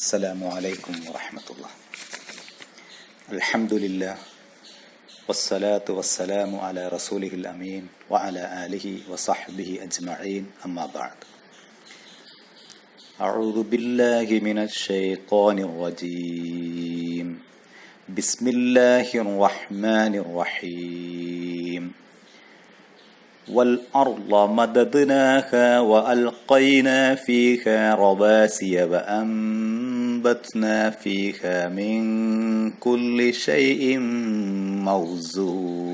السلام عليكم ورحمة الله. الحمد لله والصلاة والسلام على رسوله الأمين وعلى آله وصحبه أجمعين. أما بعد. أعوذ بالله من الشيطان الرجيم. بسم الله الرحمن الرحيم. والأرض مددناها وألقينا فيها رواسي وأنبتنا فيها من كل شيء موزون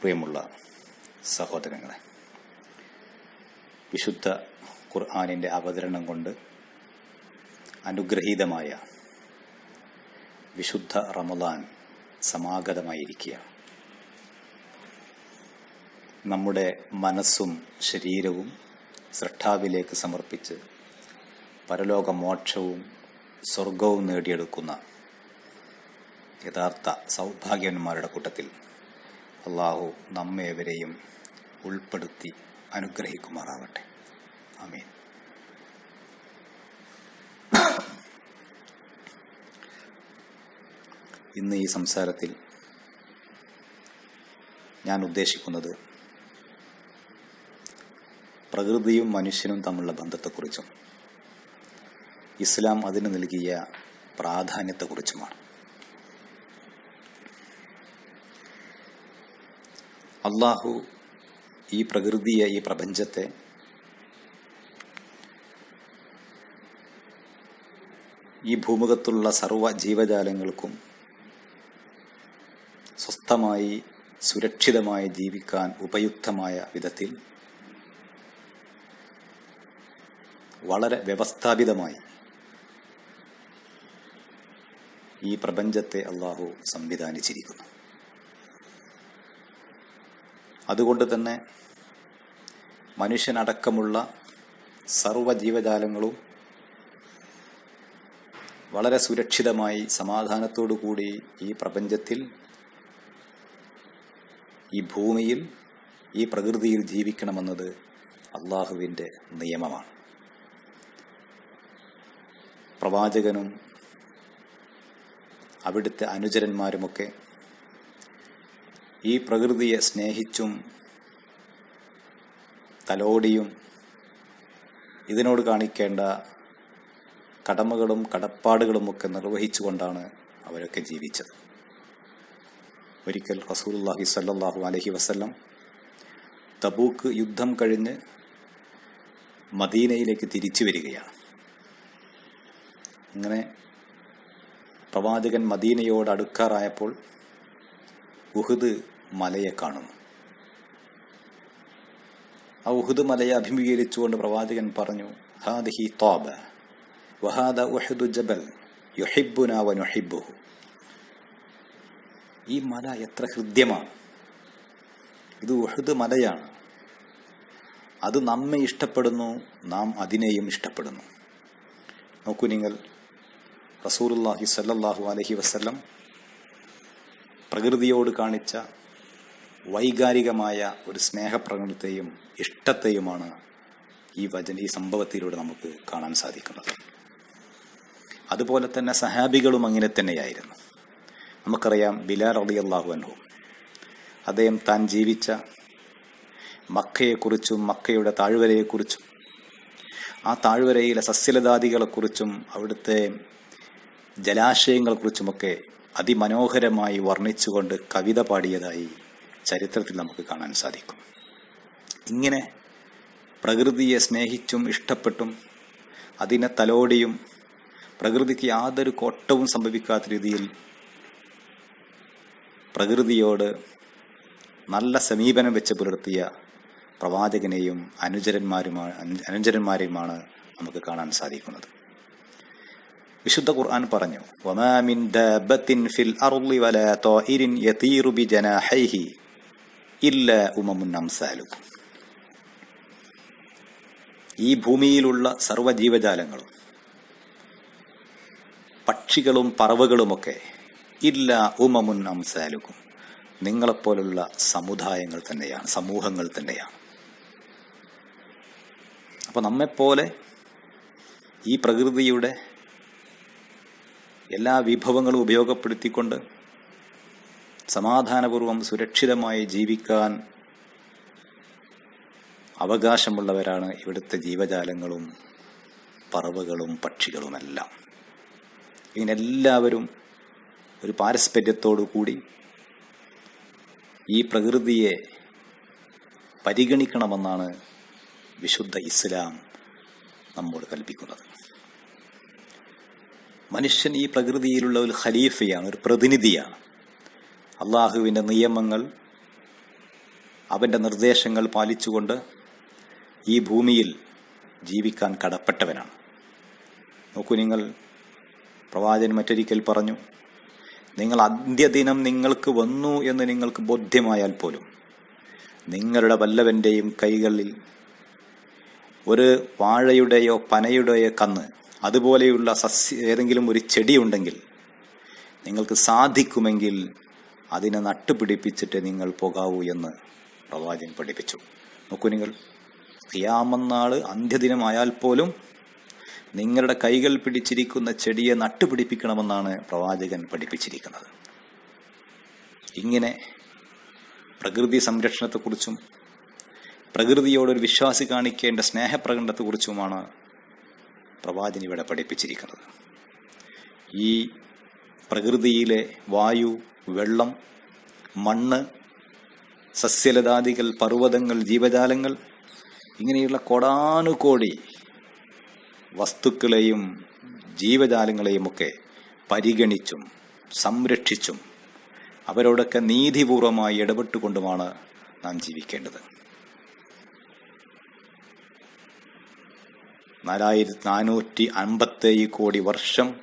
പ്രിയമുള്ള സഹോദരങ്ങളെ വിശുദ്ധ ഖുർആാനിൻ്റെ അവതരണം കൊണ്ട് അനുഗ്രഹീതമായ വിശുദ്ധ റമദാൻ സമാഗതമായിരിക്കുകയാണ് നമ്മുടെ മനസ്സും ശരീരവും സൃഷ്ടാവിലേക്ക് സമർപ്പിച്ച് പരലോകമോക്ഷവും സ്വർഗവും നേടിയെടുക്കുന്ന യഥാർത്ഥ സൗഭാഗ്യവന്മാരുടെ കൂട്ടത്തിൽ അള്ളാഹു നമ്മേവരെയും ഉൾപ്പെടുത്തി അനുഗ്രഹിക്കുമാറാവട്ടെ. ആമീൻ. ഇന്ന് ഈ സംസാരത്തിൽ ഞാൻ ഉദ്ദേശിക്കുന്നത് പ്രകൃതിയും മനുഷ്യനും തമ്മിലുള്ള ബന്ധത്തെക്കുറിച്ചും ഇസ്ലാം അതിന് നൽകിയ പ്രാധാന്യത്തെക്കുറിച്ചുമാണ്. അള്ളാഹു ഈ പ്രകൃതിയെ ഈ പ്രപഞ്ചത്തെ ഈ ഭൂമുഖത്തുള്ള സർവ ജീവജാലങ്ങൾക്കും സ്വസ്ഥമായി സുരക്ഷിതമായി ജീവിക്കാൻ ഉപയുക്തമായ വിധത്തിൽ വളരെ വ്യവസ്ഥാപിതമായി ഈ പ്രപഞ്ചത്തെ അള്ളാഹു സംവിധാനിച്ചിരിക്കുന്നു. അതുകൊണ്ട് തന്നെ മനുഷ്യനടക്കമുള്ള സർവ ജീവജാലങ്ങളും വളരെ സുരക്ഷിതമായി സമാധാനത്തോടു കൂടി ഈ പ്രപഞ്ചത്തിൽ ഈ ഭൂമിയിൽ ഈ പ്രകൃതിയിൽ ജീവിക്കണമെന്നത് അള്ളാഹുവിന്റെ നിയമമാണ്. പ്രവാചകനും അവിടുത്തെ അനുചരന്മാരുമൊക്കെ ഈ പ്രകൃതിയെ സ്നേഹിച്ചും തലോടിയും ഇതിനോട് കാണിക്കേണ്ട കടമകളും കടപ്പാടുകളുമൊക്കെ നിർവഹിച്ചുകൊണ്ടാണ് അവരൊക്കെ ജീവിച്ചത്. ഒരിക്കൽ റസൂലുള്ളാഹി സല്ലാഹു അലഹി വസല്ലം തബൂക്ക് യുദ്ധം കഴിഞ്ഞ് മദീനയിലേക്ക് തിരിച്ചു വരികയാണ്. അങ്ങനെ പ്രവാചകൻ മദീനയോട് അടുക്കാറായപ്പോൾ ഉഹുദ് മലയെ കാണുന്നു. ആ ഉഹുദ് മലയെ അഭിമുഖീകരിച്ചുകൊണ്ട് പ്രവാചകൻ പറഞ്ഞു ഹാദിഹി തോബ വഹാദ ഉഹദു ജബൽ യുഹിബുന വനുഹിബുഹു ഈ മല എത്ര ഹൃദ്യമാണ് ഇത് ഉഹുദ് മലയാണ്. അത് നമ്മെ ഇഷ്ടപ്പെടുന്നു നാം അതിനെയും ഇഷ്ടപ്പെടുന്നു. നോക്കൂ നിങ്ങൾ റസൂറുല്ലാഹി സല്ലാഹു അലഹി വസ്ല്ലം പ്രകൃതിയോട് കാണിച്ച വൈകാരികമായ ഒരു സ്നേഹപ്രകടനത്തെയും ഇഷ്ടത്തെയുമാണ് ഈ വചന ഈ സംഭവത്തിലൂടെ നമുക്ക് കാണാൻ സാധിക്കുന്നത്. അതുപോലെ തന്നെ സഹാബികളും അങ്ങനെ തന്നെയായിരുന്നു. നമുക്കറിയാം ബിലാൽ അലി അള്ളാഹു അൻഹു. അദ്ദേഹം താൻ ജീവിച്ച മക്കയെക്കുറിച്ചും മക്കയുടെ താഴ്വരയെക്കുറിച്ചും ആ താഴ്വരയിലെ സസ്യലതാദികളെക്കുറിച്ചും അവിടുത്തെ ജലാശയങ്ങളെക്കുറിച്ചുമൊക്കെ അതിമനോഹരമായി വർണിച്ചുകൊണ്ട് കവിത പാടിയതായി ചരിത്രത്തിൽ നമുക്ക് കാണാൻ സാധിക്കും. ഇങ്ങനെ പ്രകൃതിയെ സ്നേഹിച്ചും ഇഷ്ടപ്പെട്ടും അതിനെ തലോടിയും പ്രകൃതിക്ക് യാതൊരു കോട്ടവും സംഭവിക്കാത്ത രീതിയിൽ പ്രകൃതിയോട് നല്ല സമീപനം വെച്ച് പുലർത്തിയ പ്രവാചകനെയും അനുചരന്മാരുമാണ് അനുചരന്മാരെയുമാണ് നമുക്ക് കാണാൻ സാധിക്കുന്നത്. വിശുദ്ധ ഖുർആൻ പറഞ്ഞു ദബത്തിൻ ഫിൽ അർളി യതീറു ഇല്ല ഉമമുൻ ഈ ഭൂമിയിലുള്ള സർവജീവജാലങ്ങളും പക്ഷികളും പറവകളുമൊക്കെ ഇല്ല ഉമമുൻ അംസാലുക്കും. നിങ്ങളെപ്പോലുള്ള സമുദായങ്ങൾ തന്നെയാണ് സമൂഹങ്ങൾ തന്നെയാണ്. അപ്പോൾ നമ്മെപ്പോലെ ഈ പ്രകൃതിയുടെ എല്ലാ വിഭവങ്ങളും ഉപയോഗപ്പെടുത്തിക്കൊണ്ട് സമാധാനപൂർവം സുരക്ഷിതമായി ജീവിക്കാൻ അവകാശമുള്ളവരാണ് ഇവിടുത്തെ ജീവജാലങ്ങളും പറവകളും പക്ഷികളുമെല്ലാം. ഇങ്ങനെ എല്ലാവരും ഒരു പാരസ്പര്യത്തോടു കൂടി ഈ പ്രകൃതിയെ പരിഗണിക്കണമെന്നാണ് വിശുദ്ധ ഇസ്ലാം നമ്മോട് കൽപ്പിക്കുന്നത്. മനുഷ്യൻ ഈ പ്രകൃതിയിലുള്ള ഒരു ഖലീഫയാണ് ഒരു പ്രതിനിധിയാണ്. അള്ളാഹുവിന്റെ നിയമങ്ങൾ അവന്റെ നിർദ്ദേശങ്ങൾ പാലിച്ചുകൊണ്ട് ഈ ഭൂമിയിൽ ജീവിക്കാൻ കടപ്പെട്ടവനാണ്. നോക്കൂ നിങ്ങൾ പ്രവാചകൻ മറ്റൊരിക്കൽ പറഞ്ഞു നിങ്ങൾ അന്ത്യദിനം നിങ്ങൾക്ക് വന്നു എന്ന് നിങ്ങൾക്ക് ബോധ്യമായാൽ പോലും നിങ്ങളുടെ വല്ലവന്റെയും കൈകളിൽ ഒരു വാഴയുടെയോ പനയുടെയോ കന്ന് അതുപോലെയുള്ള സസ്യ ഏതെങ്കിലും ഒരു ചെടി ഉണ്ടെങ്കിൽ നിങ്ങൾക്ക് സാധിക്കുമെങ്കിൽ അതിനെ നട്ടുപിടിപ്പിച്ചിട്ട് നിങ്ങൾ പോകാവൂ എന്ന് പ്രവാചകൻ പഠിപ്പിച്ചു. നോക്കൂ നിങ്ങൾ ഖിയാമന്നാൾ അന്ത്യദിനമായാൽ പോലും നിങ്ങളുടെ കൈകൾ പിടിച്ചിരിക്കുന്ന ചെടിയെ നട്ടുപിടിപ്പിക്കണമെന്നാണ് പ്രവാചകൻ പഠിപ്പിച്ചിരിക്കുന്നത്. ഇങ്ങനെ പ്രകൃതി സംരക്ഷണത്തെക്കുറിച്ചും പ്രകൃതിയോടൊരു വിശ്വാസി കാണിക്കേണ്ട സ്നേഹപ്രകടനത്തെക്കുറിച്ചുമാണ് പ്രവാചകൻ ഇവിടെ പഠിപ്പിച്ചിരിക്കുന്നത്. ഈ പ്രകൃതിയിലെ വായു വെള്ളം മണ്ണ് സസ്യലതാദികൾ പർവതങ്ങൾ ജീവജാലങ്ങൾ ഇങ്ങനെയുള്ള കോടാനുകോടി വസ്തുക്കളെയും ജീവജാലങ്ങളെയും ഒക്കെ പരിഗണിച്ചും സംരക്ഷിച്ചും അവരോടൊക്കെ നീതിപൂർവമായി ഇടപെട്ടുകൊണ്ടുമാണ് നാം ജീവിക്കേണ്ടത്. നാലായിരത്തി നാനൂറ്റി അൻപത്തേഴ് കോടി വർഷം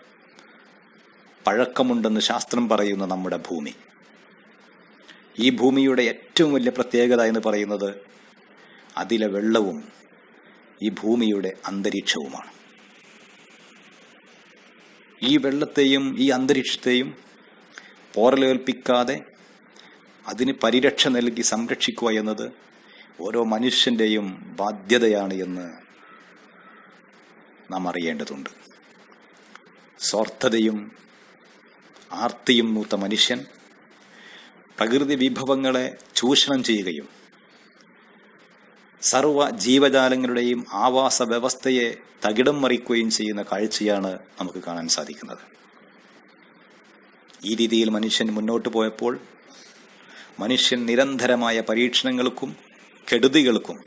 പഴക്കമുണ്ടെന്ന് ശാസ്ത്രം പറയുന്ന നമ്മുടെ ഭൂമി. ഈ ഭൂമിയുടെ ഏറ്റവും വലിയ പ്രത്യേകത എന്ന് പറയുന്നത് അതിലെ വെള്ളവും ഈ ഭൂമിയുടെ അന്തരീക്ഷവുമാണ്. ഈ വെള്ളത്തെയും ഈ അന്തരീക്ഷത്തെയും പോറലേൽപ്പിക്കാതെ അതിന് പരിരക്ഷ നൽകി സംരക്ഷിക്കുക എന്നത് ഓരോ മനുഷ്യന്റെയും ബാധ്യതയാണ് എന്ന് നാം അറിയേണ്ടതുണ്ട്. സ്വാർത്ഥതയും ആർത്തിയും മൂത്ത മനുഷ്യൻ പ്രകൃതി വിഭവങ്ങളെ ചൂഷണം ചെയ്യുകയും സർവ ജീവജാലങ്ങളുടെയും ആവാസ വ്യവസ്ഥയെ തകിടം മറിക്കുകയും ചെയ്യുന്ന കാഴ്ചയാണ് നമുക്ക് കാണാൻ സാധിക്കുന്നത്. ഈ രീതിയിൽ മനുഷ്യൻ മുന്നോട്ട് പോയപ്പോൾ മനുഷ്യൻ നിരന്തരമായ പരീക്ഷണങ്ങൾക്കും കെടുതികൾക്കും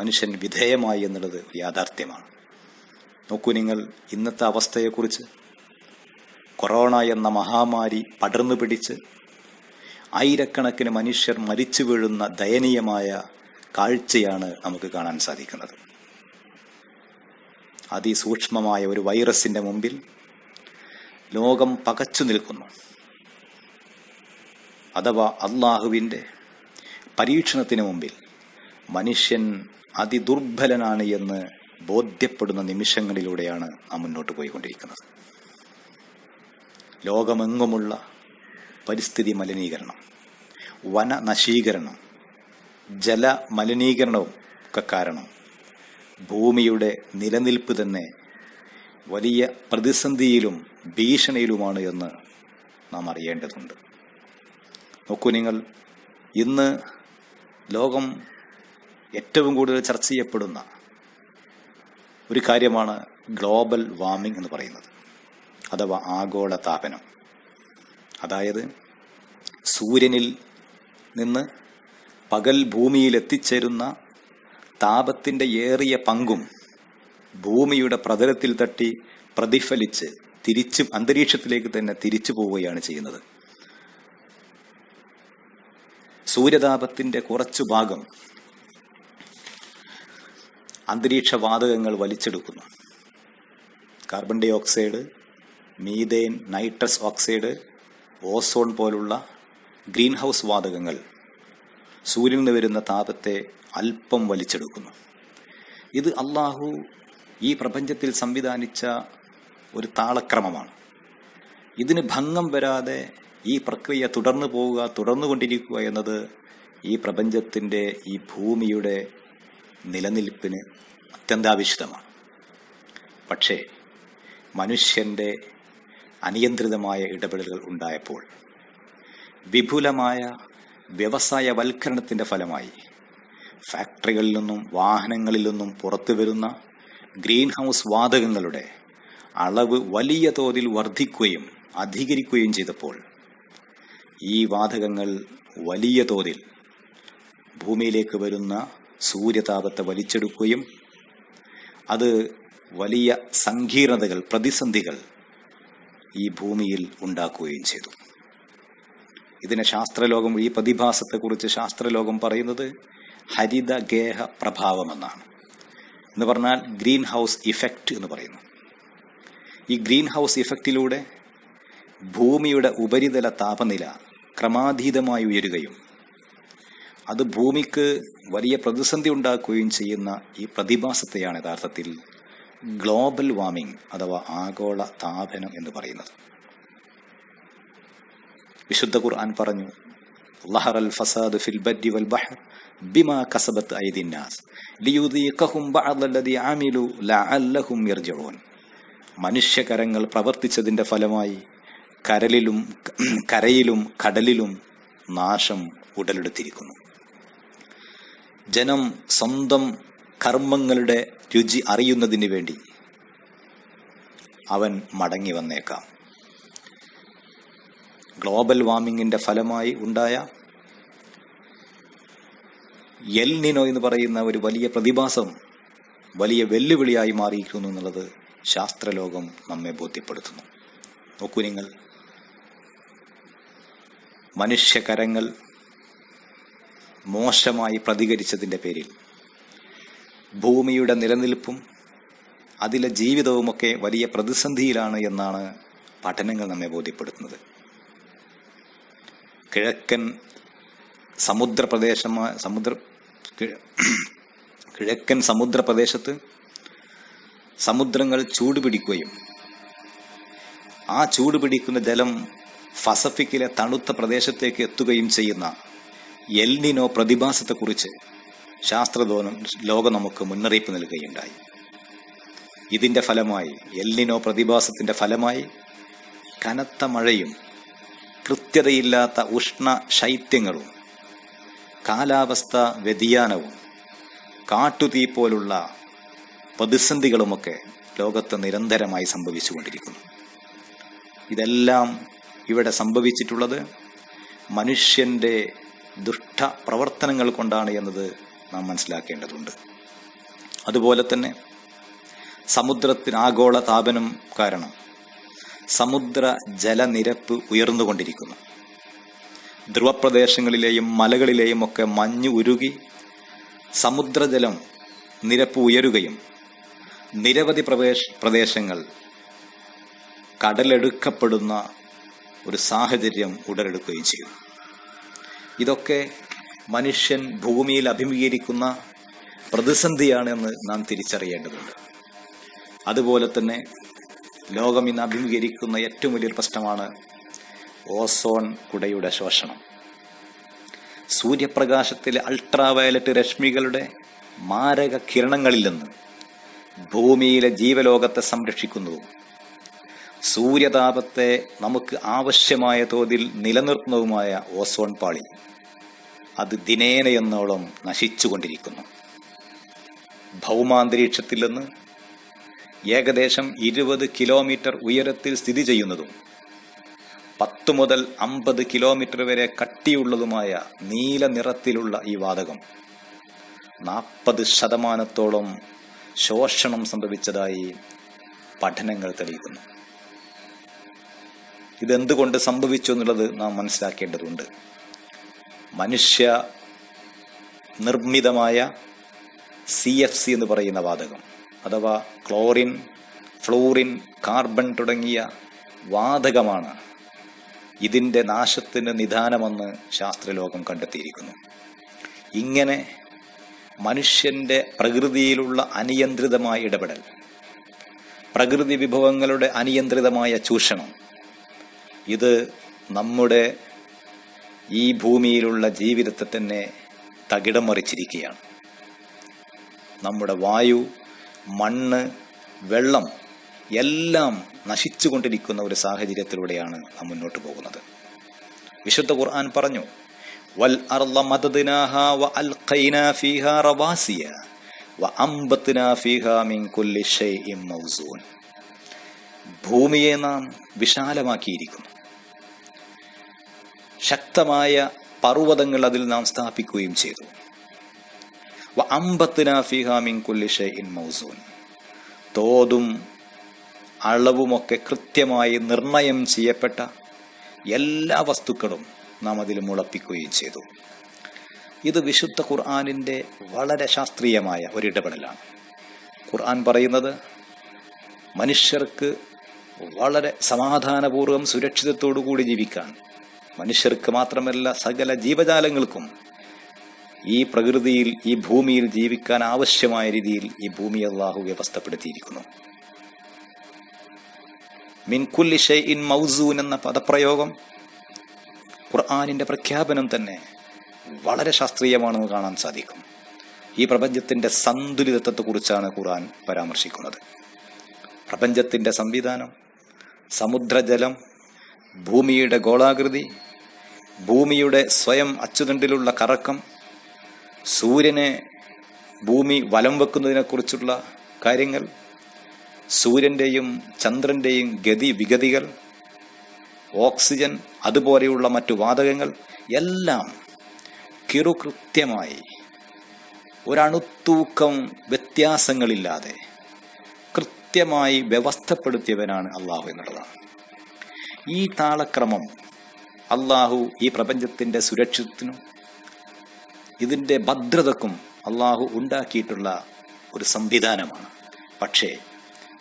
മനുഷ്യൻ വിധേയമായി എന്നുള്ളത് യാഥാർത്ഥ്യമാണ്. നോക്കൂ നിങ്ങൾ ഇന്നത്തെ അവസ്ഥയെക്കുറിച്ച്. കൊറോണ എന്ന മഹാമാരി പടർന്നു പിടിച്ച് ആയിരക്കണക്കിന് മനുഷ്യർ മരിച്ചു വീഴുന്ന ദയനീയമായ കാഴ്ചയാണ് നമുക്ക് കാണാൻ സാധിക്കുന്നത്. അതിസൂക്ഷ്മമായ ഒരു വൈറസിന്റെ മുമ്പിൽ ലോകം പകച്ചു നിൽക്കുന്നു. അഥവാ അള്ളാഹുവിന്റെ പരീക്ഷണത്തിന് മുമ്പിൽ മനുഷ്യൻ അതിദുർബലനാണ് എന്ന് ബോധ്യപ്പെടുന്ന നിമിഷങ്ങളിലൂടെയാണ് നാം മുന്നോട്ട് പോയിക്കൊണ്ടിരിക്കുന്നത്. ലോകമെങ്ങുമുള്ള പരിസ്ഥിതി മലിനീകരണം വന നശീകരണം ജല മലിനീകരണവും ഒക്കെ കാരണം ഭൂമിയുടെ നിലനിൽപ്പ് തന്നെ വലിയ പ്രതിസന്ധിയിലും ഭീഷണിയിലുമാണ് എന്ന് നാം അറിയേണ്ടതുണ്ട്. നോക്കൂ നിങ്ങൾ ഇന്ന് ലോകം ഏറ്റവും കൂടുതൽ ചർച്ച ചെയ്യപ്പെടുന്ന ഒരു കാര്യമാണ് ഗ്ലോബൽ വാമിംഗ് എന്ന് പറയുന്നത് അഥവാ ആഗോള താപനം. അതായത് സൂര്യനിൽ നിന്ന് പകൽ ഭൂമിയിൽ എത്തിച്ചേരുന്ന താപത്തിന്റെ ഏറിയ പങ്കും ഭൂമിയുടെ പ്രതലത്തിൽ തട്ടി പ്രതിഫലിച്ച് തിരിച്ചും അന്തരീക്ഷത്തിലേക്ക് തന്നെ തിരിച്ചു പോവുകയാണ് ചെയ്യുന്നത്. സൂര്യതാപത്തിന്റെ കുറച്ചു ഭാഗം അന്തരീക്ഷ വാതകങ്ങൾ വലിച്ചെടുക്കുന്നു. Carbon dioxide methane nitrous oxide ozone പോലുള്ള ഗ്രീൻ ഹൗസ് വാതകങ്ങൾ സൂര്യനിൽ നിന്ന് വരുന്ന താപത്തെ അല്പം വലിച്ചെടുക്കുന്നു. ഇത് അള്ളാഹു ഈ പ്രപഞ്ചത്തിൽ സംവിധാനിച്ച ഒരു താളക്രമമാണ്. ഇതിന് ഭംഗം വരാതെ ഈ പ്രക്രിയ തുടർന്നു പോവുക തുടർന്നു കൊണ്ടിരിക്കുക എന്നത് ഈ പ്രപഞ്ചത്തിന്റെ ഈ ഭൂമിയുടെ നിലനിൽപ്പിന് അത്യന്താപേക്ഷിതമാണ്. പക്ഷേ മനുഷ്യന്റെ അനിയന്ത്രിതമായ ഇടപെടലുകൾ ഉണ്ടായപ്പോൾ വിപുലമായ വ്യവസായവൽക്കരണത്തിന്റെ ഫലമായി ഫാക്ടറികളിൽ നിന്നും വാഹനങ്ങളിൽ നിന്നും പുറത്തു വരുന്ന ഗ്രീൻ ഹൗസ് വാതകങ്ങളുടെ അളവ് വലിയ തോതിൽ വർദ്ധിക്കുകയും അധികരിക്കുകയും ചെയ്തപ്പോൾ ഈ വാതകങ്ങൾ വലിയ തോതിൽ ഭൂമിയിലേക്ക് വരുന്ന സൂര്യതാപത്തെ വലിച്ചെടുക്കുകയും അത് വലിയ സങ്കീർണതകൾ പ്രതിസന്ധികൾ ഈ ഭൂമിയിൽ ഉണ്ടാക്കുകയും ചെയ്തു. ഇതിനെ ശാസ്ത്രലോകം ഈ പ്രതിഭാസത്തെക്കുറിച്ച് ശാസ്ത്രലോകം പറയുന്നത് ഹരിതഗേഹ പ്രഭാവമെന്നാണ്. എന്ന് പറഞ്ഞാൽ ഗ്രീൻ ഹൗസ് ഇഫക്റ്റ് എന്ന് പറയുന്നു. ഈ ഗ്രീൻ ഹൗസ് ഇഫക്റ്റിലൂടെ ഭൂമിയുടെ ഉപരിതല താപനില ക്രമാതീതമായി ഉയരുകയും അത് ഭൂമിക്ക് വലിയ പ്രതിസന്ധി ഉണ്ടാക്കുകയും ചെയ്യുന്ന ഈ പ്രതിഭാസത്തെയാണ് യഥാർത്ഥത്തിൽ ഗ്ലോബൽ വാർമിംഗ് അഥവാ ആഗോള താപനം എന്ന് പറയുന്നത്. വിശുദ്ധ ഖുർആൻ പറഞ്ഞു ലഹറൽ ഫസാദ് ഫിൽ വൽ ബഹർ ബിമാ കസബത്ത് ഐദിന്നാസ്. ലിയുദീഖഹും ബഅദല്ലദി ആമിലു ലഅല്ലഹും യർജിഊൻ. മനുഷ്യകരങ്ങൾ പ്രവർത്തിച്ചതിന്റെ ഫലമായി കരലിലും കരയിലും കടലിലും നാശം ഉടലെടുത്തിരിക്കുന്നു. ജനം സ്വന്തം കർമ്മങ്ങളുടെ രുചി അറിയുന്നതിന് വേണ്ടി അവൻ മടങ്ങി വന്നേക്കാം. ഗ്ലോബൽ വാർമിങ്ങിന്റെ ഫലമായി ഉണ്ടായ എൽനിനോ എന്ന് പറയുന്ന ഒരു വലിയ പ്രതിഭാസം വലിയ വെല്ലുവിളിയായി മാറിയിരിക്കുന്നു എന്നുള്ളത് ശാസ്ത്രലോകം നമ്മെ ബോധ്യപ്പെടുത്തുന്നു. നോക്കൂ നിങ്ങൾ. മനുഷ്യകരങ്ങൾ മോശമായി പ്രതികരിച്ചതിന്റെ പേരിൽ ഭൂമിയുടെ നിലനിൽപ്പും അതിലെ ജീവിതവുമൊക്കെ വലിയ പ്രതിസന്ധിയിലാണ് എന്നാണ് പഠനങ്ങൾ നമ്മെ ബോധ്യപ്പെടുത്തുന്നത്. കിഴക്കൻ സമുദ്രപ്രദേശമായ സമുദ്ര കിഴക്കൻ സമുദ്രപ്രദേശത്ത് സമുദ്രങ്ങൾ ചൂടുപിടിക്കുകയും ആ ചൂടുപിടിക്കുന്ന ജലം ഫസഫിക്കിലെ തണുത്ത പ്രദേശത്തേക്ക് എത്തുകയും ചെയ്യുന്ന എൽനിനോ പ്രതിഭാസത്തെക്കുറിച്ച് ശാസ്ത്രദോനം ലോകം നമുക്ക് മുന്നറിയിപ്പ് നൽകുകയുണ്ടായി. ഇതിന്റെ ഫലമായി എൽനിനോ പ്രതിഭാസത്തിന്റെ ഫലമായി കനത്ത മഴയും കൃത്യതയില്ലാത്ത ഉഷ്ണ ശൈത്യങ്ങളും കാലാവസ്ഥ വ്യതിയാനവും കാട്ടുതീ പോലുള്ള പ്രതിസന്ധികളുമൊക്കെ ലോകത്ത് നിരന്തരമായി സംഭവിച്ചുകൊണ്ടിരിക്കുന്നു. ഇതെല്ലാം ഇവിടെ സംഭവിച്ചിട്ടുള്ളത് മനുഷ്യന്റെ ദുഷ്ട പ്രവർത്തനങ്ങൾ കൊണ്ടാണ് എന്നത് നാം മനസ്സിലാക്കേണ്ടതുണ്ട്. അതുപോലെ തന്നെ സമുദ്രത്തിന് ആഗോള താപനം കാരണം സമുദ്ര ജലനിരപ്പ് ഉയർന്നുകൊണ്ടിരിക്കുന്നു. ധ്രുവപ്രദേശങ്ങളിലെയും മലകളിലെയും ഒക്കെ മഞ്ഞ് ഉരുകി സമുദ്രജലം നിരപ്പ് ഉയരുകയും നിരവധി പ്രവേശ പ്രദേശങ്ങൾ കടലെടുക്കപ്പെടുന്ന ഒരു സാഹചര്യം ഉടലെടുക്കുകയും ചെയ്യും. ഇതൊക്കെ മനുഷ്യൻ ഭൂമിയിൽ അഭിമുഖീകരിക്കുന്ന പ്രതിസന്ധിയാണെന്ന് നാം തിരിച്ചറിയേണ്ടതുണ്ട്. അതുപോലെ തന്നെ ലോകം ഇന്ന് അഭിമുഖീകരിക്കുന്ന ഏറ്റവും വലിയൊരു പ്രശ്നമാണ് ഓസോൺ കുടയുടെ ശോഷണം. സൂര്യപ്രകാശത്തിലെ അൾട്രാവയലറ്റ് രശ്മികളുടെ മാരക കിരണങ്ങളിൽ നിന്ന് ഭൂമിയിലെ ജീവലോകത്തെ സംരക്ഷിക്കുന്നതും സൂര്യതാപത്തെ നമുക്ക് ആവശ്യമായ തോതിൽ നിലനിർത്തുന്നതുമായ ഓസോൺ പാളി അത് ദിനേനയെന്നോളം നശിച്ചുകൊണ്ടിരിക്കുന്നു. ഭൗമാന്തരീക്ഷത്തിൽ നിന്ന് ഏകദേശം ഇരുപത് കിലോമീറ്റർ ഉയരത്തിൽ സ്ഥിതി ചെയ്യുന്നതും പത്ത് മുതൽ അമ്പത് കിലോമീറ്റർ വരെ കട്ടിയുള്ളതുമായ നീല നിറത്തിലുള്ള ഈ വാതകം നാൽപ്പത് ശതമാനത്തോളം ശോഷണം സംഭവിച്ചതായി പഠനങ്ങൾ തെളിയിക്കുന്നു. ഇതെന്തുകൊണ്ട് സംഭവിച്ചു എന്നുള്ളത് നാം മനസ്സിലാക്കേണ്ടതുണ്ട്. മനുഷ്യ നിർമ്മിതമായ സി എഫ് സി എന്ന് പറയുന്ന വാതകം അഥവാ ക്ലോറിൻ ഫ്ലൂറിൻ കാർബൺ തുടങ്ങിയ വാതകമാണ് ഇതിന്റെ നാശത്തിന് നിദാനമെന്ന് ശാസ്ത്രലോകം കണ്ടെത്തിയിരിക്കുന്നു. ഇങ്ങനെ മനുഷ്യന്റെ പ്രകൃതിയിലുള്ള അനിയന്ത്രിതമായ ഇടപെടൽ പ്രകൃതി വിഭവങ്ങളുടെ അനിയന്ത്രിതമായ ചൂഷണം ഇത് നമ്മുടെ ഈ ഭൂമിയിലുള്ള ജീവിതത്തെ തന്നെ തകിടം മറിച്ചിരിക്കുകയാണ്. നമ്മുടെ വായു മണ്ണ് വെള്ളം എല്ലാം നശിച്ചുകൊണ്ടിരിക്കുന്ന ഒരു സാഹചര്യത്തിലൂടെയാണ് നാം മുന്നോട്ട് പോകുന്നത്. വിശുദ്ധ ഖുർആൻ പറഞ്ഞു വൽ അർള വ റവാസിയ വ മിൻ കുല്ലി ഷൈഇൻ മൗസൂൻ. ഭൂമിയെ നാം വിശാലമാക്കിയിരിക്കുന്നു. ശക്തമായ പർവതങ്ങൾ അതിൽ നാം സ്ഥാപിക്കുകയും ചെയ്തു. വ അംബത്നാ ഫീഹാ മിൻ കുല്ലി ഷൈഇൻ മൗസൂൻ. തോതും അളവുമൊക്കെ കൃത്യമായി നിർണയം ചെയ്യപ്പെട്ട എല്ലാ വസ്തുക്കളും നാം അതിൽ മുളപ്പിക്കുകയും ചെയ്തു. ഇത് വിശുദ്ധ ഖുർആാനിന്റെ വളരെ ശാസ്ത്രീയമായ ഒരു ഇടപെടലാണ്. ഖുർആൻ പറയുന്നത് മനുഷ്യർക്ക് വളരെ സമാധാനപൂർവം സുരക്ഷിതത്തോടു കൂടി ജീവിക്കാൻ മനുഷ്യർക്ക് മാത്രമല്ല സകല ജീവജാലങ്ങൾക്കും ഈ പ്രകൃതിയിൽ ഈ ഭൂമിയിൽ ജീവിക്കാൻ ആവശ്യമായ രീതിയിൽ ഈ ഭൂമി അള്ളാഹു വ്യവസ്ഥപ്പെടുത്തിയിരിക്കുന്നു. മിൻകുല്ലി ഷൈഇൻ മൗസൂൻ എന്ന പദപ്രയോഗം ഖുർആാനിന്റെ പ്രഖ്യാപനം തന്നെ വളരെ ശാസ്ത്രീയമാണെന്ന് കാണാൻ സാധിക്കും. ഈ പ്രപഞ്ചത്തിന്റെ സന്തുലിതത്വത്തെക്കുറിച്ചാണ് ഖുർആൻ പരാമർശിക്കുന്നത്. പ്രപഞ്ചത്തിന്റെ സംവിധാനം സമുദ്രജലം ഭൂമിയുടെ ഗോളാകൃതി ഭൂമിയുടെ സ്വയം അച്ചുതണ്ടിലുള്ള കറക്കം സൂര്യനെ ഭൂമി വലം വെക്കുന്നതിനെക്കുറിച്ചുള്ള കാര്യങ്ങൾ സൂര്യന്റെയും ചന്ദ്രന്റെയും ഗതി വിഗതികൾ ഓക്സിജൻ അതുപോലെയുള്ള മറ്റു വാതകങ്ങൾ എല്ലാം കിറുകൃത്യമായി. ഒരണുത്തൂക്കം വ്യത്യാസങ്ങളില്ലാതെ കൃത്യമായി വ്യവസ്ഥപ്പെടുത്തിയവനാണ് അള്ളാഹു എന്നുള്ളതാണ്. ഈ താളക്രമം അള്ളാഹു ഈ പ്രപഞ്ചത്തിന്റെ സുരക്ഷിതത്തിനും ഇതിന്റെ ഭദ്രതക്കും അള്ളാഹു ഉണ്ടാക്കിയിട്ടുള്ള ഒരു സംവിധാനമാണ്. പക്ഷേ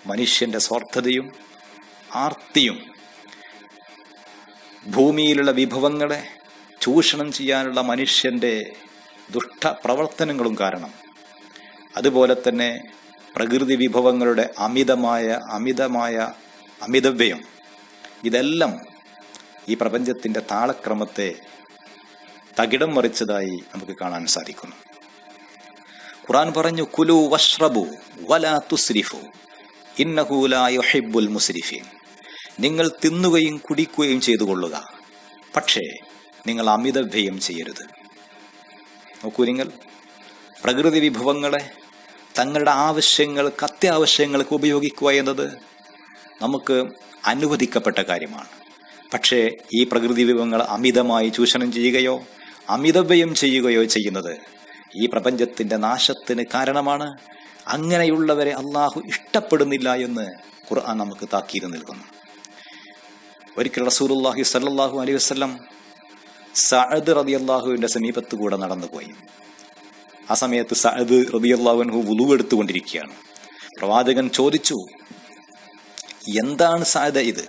മനുഷ്യന്റെ സ്വാർത്ഥതയും ആർത്തിയും ഭൂമിയിലുള്ള വിഭവങ്ങളെ ചൂഷണം ചെയ്യാനുള്ള മനുഷ്യന്റെ ദുഷ്ടപ്രവർത്തനങ്ങളും കാരണം. അതുപോലെ തന്നെ പ്രകൃതി വിഭവങ്ങളുടെ അമിതമായ അമിതമായ അമിതവ്യയം. ഇതെല്ലാം ഈ പ്രപഞ്ചത്തിന്റെ താളക്രമത്തെ തകിടം മറിച്ചതായി നമുക്ക് കാണാൻ സാധിക്കുന്നു. ഖുറാൻ പറഞ്ഞു കുലു വഷ്റബു വലാ തുസ്രിഫു. ഇന്നഹു ലാ യുഹിബ്ബുൽ മുസ്രിഫീൻ. നിങ്ങൾ തിന്നുകയും കുടിക്കുകയും ചെയ്തു കൊള്ളുക പക്ഷേ നിങ്ങൾ അമിതവ്യയം ചെയ്യരുത്. നോക്കൂ നിങ്ങൾ. പ്രകൃതി വിഭവങ്ങളെ തങ്ങളുടെ ആവശ്യങ്ങൾക്ക് അത്യാവശ്യങ്ങൾക്ക് ഉപയോഗിക്കുക എന്നത് നമുക്ക് അനുവദിക്കപ്പെട്ട കാര്യമാണ്. പക്ഷേ ഈ പ്രകൃതി വിഭവങ്ങൾ അമിതമായി ചൂഷണം ചെയ്യുകയോ അമിതവ്യയം ചെയ്യുകയോ ചെയ്യുന്നത് ഈ പ്രപഞ്ചത്തിന്റെ നാശത്തിന് കാരണമാണ്. അങ്ങനെയുള്ളവരെ അള്ളാഹു ഇഷ്ടപ്പെടുന്നില്ല എന്ന് ഖുർആൻ നമുക്ക് താക്കീത് നൽകുന്നു. ഒരിക്കൽ റസൂലുള്ളാഹി സല്ലാഹു അലൈഹി വസ്ലം സഅദ് റളിയല്ലാഹുവിന്റെ സമീപത്ത് കൂടെ നടന്നുപോയി ആ സമയത്ത് സഅദ് റളിയല്ലാഹു വുളു എടുത്തുകൊണ്ടിരിക്കുകയാണ്. പ്രവാചകൻ ചോദിച്ചു എന്താണ് സഅദ ഇത്?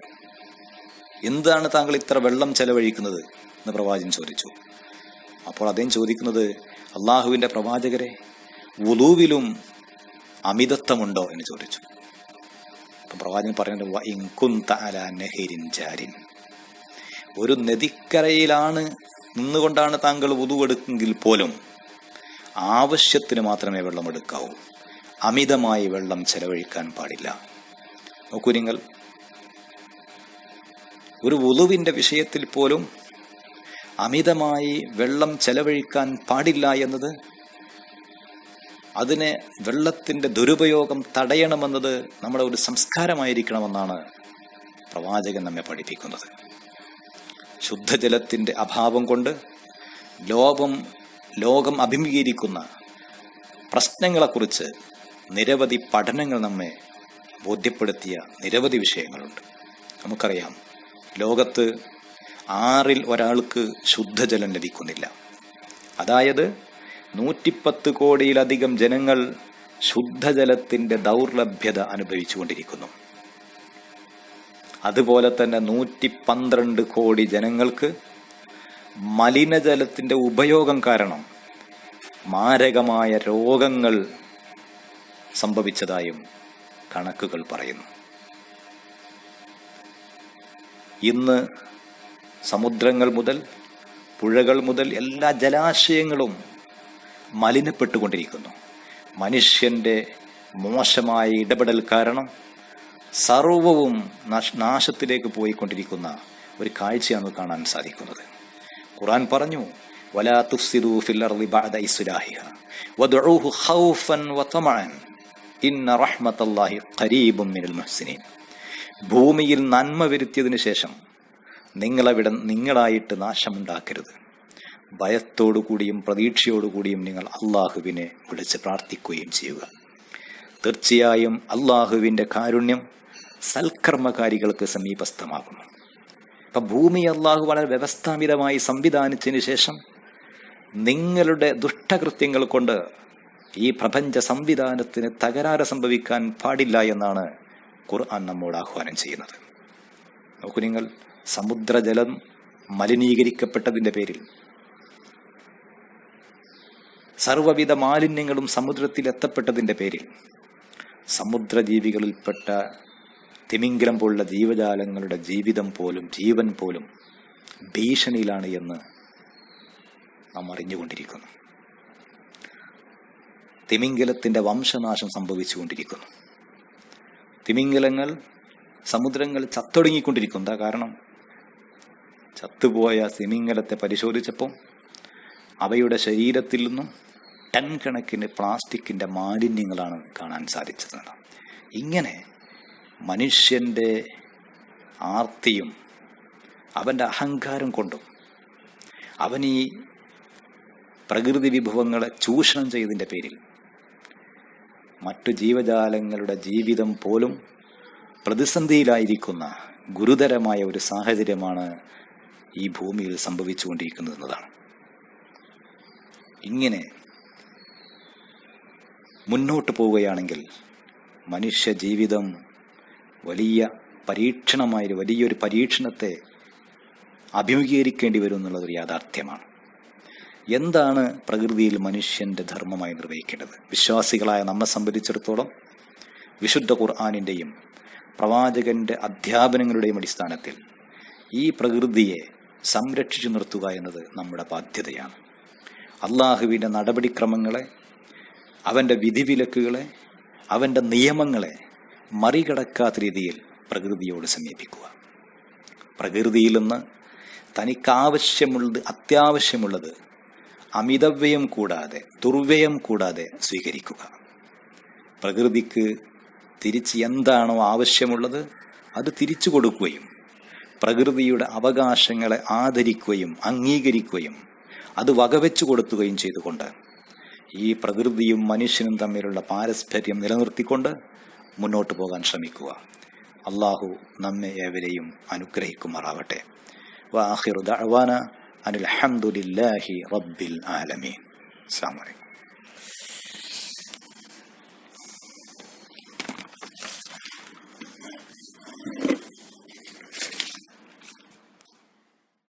എന്താണ് താങ്കൾ ഇത്ര വെള്ളം ചെലവഴിക്കുന്നത്? എന്ന് പ്രവാചകൻ ചോദിച്ചു. അപ്പോൾ അദ്ദേഹം ചോദിക്കുന്നത് അള്ളാഹുവിന്റെ പ്രവാചകരെ വുളുവിലും അമിതത്വമുണ്ടോ എന്ന് ചോദിച്ചു. അപ്പം പ്രവാചകൻ പറയുന്നത് "വ അല കുന്ത അലാ നഹരിൻ ജാരിൻ." ഒരു നദിക്കരയിലാണ് നിന്നുകൊണ്ടാണ് താങ്കൾ ഉതുവെടുക്കെങ്കിൽ പോലും ആവശ്യത്തിന് മാത്രമേ വെള്ളം എടുക്കാവൂ. അമിതമായി വെള്ളം ചെലവഴിക്കാൻ പാടില്ല. നോക്കൂ നിങ്ങൾ ഒരു വുളുവിന്റെ വിഷയത്തിൽ പോലും അമിതമായി വെള്ളം ചെലവഴിക്കാൻ പാടില്ല എന്നത് അതിനെ വെള്ളത്തിന്റെ ദുരുപയോഗം തടയണമെന്നത് നമ്മുടെ ഒരു സംസ്കാരമായിരിക്കണമെന്നാണ് പ്രവാചകൻ നമ്മെ പഠിപ്പിക്കുന്നത്. ശുദ്ധജലത്തിന്റെ അഭാവം കൊണ്ട് ലോകം ലോകം അഭിമുഖീകരിക്കുന്ന പ്രശ്നങ്ങളെക്കുറിച്ച് നിരവധി പഠനങ്ങൾ നമ്മെ ബോധ്യപ്പെടുത്തിയ നിരവധി വിഷയങ്ങളുണ്ട്. നമുക്കറിയാം ലോകത്ത് ആറിൽ ഒരാൾക്ക് ശുദ്ധജലം ലഭിക്കുന്നില്ല. അതായത് നൂറ്റിപ്പത്ത് കോടിയിലധികം ജനങ്ങൾ ശുദ്ധജലത്തിന്റെ ദൗർലഭ്യത അനുഭവിച്ചുകൊണ്ടിരിക്കുന്നു. അതുപോലെ തന്നെ നൂറ്റി പന്ത്രണ്ട് കോടി ജനങ്ങൾക്ക് മലിനജലത്തിന്റെ ഉപയോഗം കാരണം മാരകമായ രോഗങ്ങൾ സംഭവിച്ചതായും കണക്കുകൾ പറയുന്നു. ഇന്ന് സമുദ്രങ്ങൾ മുതൽ പുഴകൾ മുതൽ എല്ലാ ജലാശയങ്ങളും മലിനപ്പെട്ടുകൊണ്ടിരിക്കുന്നു. മനുഷ്യന്റെ മോശമായ ഇടപെടൽ കാരണം സർവവും നാശ- നാശത്തിലേക്ക് പോയിക്കൊണ്ടിരിക്കുന്ന ഒരു കാഴ്ചയാണ് കാണാൻ സാധിക്കുന്നത്. ഖുറാൻ പറഞ്ഞു വലാ തുഫ്സിദു ഫിൽ ബഅദ ഖൗഫൻ ഇന്ന ഖരീബും മിനൽ ഭൂമിയിൽ നന്മ വരുത്തിയതിനു ശേഷം നിങ്ങളവിടെ നിങ്ങളായിട്ട് നാശമുണ്ടാക്കരുത്. ഭയത്തോടുകൂടിയും പ്രതീക്ഷയോടുകൂടിയും നിങ്ങൾ അള്ളാഹുവിനെ വിളിച്ച് പ്രാർത്ഥിക്കുകയും ചെയ്യുക. തീർച്ചയായും അള്ളാഹുവിന്റെ കാരുണ്യം സൽക്കർമ്മകാരികൾക്ക് സമീപസ്ഥമാകുന്നു അപ്പം ഭൂമി അള്ളാഹു വളരെ വ്യവസ്ഥാപിതമായി സംവിധാനിച്ചതിന് ശേഷം നിങ്ങളുടെ ദുഷ്ടകൃത്യങ്ങൾ കൊണ്ട് ഈ പ്രപഞ്ച സംവിധാനത്തിന് തകരാറ് സംഭവിക്കാൻ പാടില്ല എന്നാണ് ഖുർആൻ നമ്മോട് ആഹ്വാനം ചെയ്യുന്നത്. നോക്കൂ നിങ്ങൾ സമുദ്രജലം മലിനീകരിക്കപ്പെട്ടതിന്റെ പേരിൽ സർവവിധ മാലിന്യങ്ങളും സമുദ്രത്തിൽ എത്തപ്പെട്ടതിന്റെ പേരിൽ. സമുദ്രജീവികളിൽപ്പെട്ട തിമിംഗലം പോലുള്ള ജീവജാലങ്ങളുടെ ജീവിതം പോലും ജീവൻ പോലും ഭീഷണിയിലാണ് എന്ന് നാം അറിഞ്ഞുകൊണ്ടിരിക്കുന്നു. തിമിംഗലത്തിന്റെ വംശനാശം സംഭവിച്ചുകൊണ്ടിരിക്കുന്നു. തിമിംഗലങ്ങൾ സമുദ്രങ്ങൾ ചത്തൊടുങ്ങിക്കൊണ്ടിരിക്കുന്നു. എന്താ കാരണം? ചത്തുപോയ തിമിംഗലത്തെ പരിശോധിച്ചപ്പോൾ അവയുടെ ശരീരത്തിൽ നിന്നും ടൺ കണക്കിന് പ്ലാസ്റ്റിക്കിന്റെ മാലിന്യങ്ങളാണ് കാണാൻ സാധിച്ചത്. ഇങ്ങനെ മനുഷ്യന്റെ ആർത്തിയും അവന്റെ അഹങ്കാരം കൊണ്ടും അവൻ ഈ പ്രകൃതി വിഭവങ്ങളെ ചൂഷണം ചെയ്തതിന്റെ പേരിൽ മറ്റു ജീവജാലങ്ങളുടെ ജീവിതം പോലും പ്രതിസന്ധിയിലായിരിക്കുന്ന ഗുരുതരമായ ഒരു സാഹചര്യമാണ് ഈ ഭൂമിയിൽ സംഭവിച്ചുകൊണ്ടിരിക്കുന്നത് എന്നതാണ്. ഇങ്ങനെ മുന്നോട്ട് പോവുകയാണെങ്കിൽ മനുഷ്യ ജീവിതം വലിയ പരീക്ഷണമായ വലിയൊരു പരീക്ഷണത്തെ അഭിമുഖീകരിക്കേണ്ടി വരും എന്നുള്ളതൊരു യാഥാർത്ഥ്യമാണ്. എന്താണ് പ്രകൃതിയിൽ മനുഷ്യന്റെ ധർമ്മമായി നിർവഹിക്കേണ്ടത്? വിശ്വാസികളായ നമ്മെ സംബന്ധിച്ചിടത്തോളം വിശുദ്ധ ഖുർആാനിന്റെയും പ്രവാചകന്റെ അധ്യാപനങ്ങളുടെയും അടിസ്ഥാനത്തിൽ ഈ പ്രകൃതിയെ സംരക്ഷിച്ചു നിർത്തുക എന്നത് നമ്മുടെ ബാധ്യതയാണ്. അള്ളാഹുവിന്റെ നടപടിക്രമങ്ങളെ അവന്റെ വിധിവിലക്കുകളെ അവന്റെ നിയമങ്ങളെ മറികടക്കാത്ത രീതിയിൽ പ്രകൃതിയോട് സമീപിക്കുക. പ്രകൃതിയിൽ നിന്ന് തനിക്കാവശ്യമുള്ളത് അത്യാവശ്യമുള്ളത് അമിതവ്യയം കൂടാതെ ദുർവ്യയം കൂടാതെ സ്വീകരിക്കുക. പ്രകൃതിക്ക് തിരിച്ച് എന്താണോ ആവശ്യമുള്ളത് അത് തിരിച്ചു കൊടുക്കുകയും പ്രകൃതിയുടെ അവകാശങ്ങളെ ആദരിക്കുകയും അംഗീകരിക്കുകയും അത് വകവെച്ചു കൊടുക്കുകയും ചെയ്തുകൊണ്ട് ഈ പ്രകൃതിയും മനുഷ്യനും തമ്മിലുള്ള പാരസ്പര്യം നിലനിർത്തിക്കൊണ്ട് മുന്നോട്ട് പോകാൻ ശ്രമിക്കുക. അള്ളാഹു നമ്മെ ഏവരെയും അനുഗ്രഹിക്കുമാറാവട്ടെ. വാഹിറു ദഅവാന അനിൽ ഹംദുലില്ലാഹി റബ്ബിൽ ആലമീൻ. അലൈക്കും.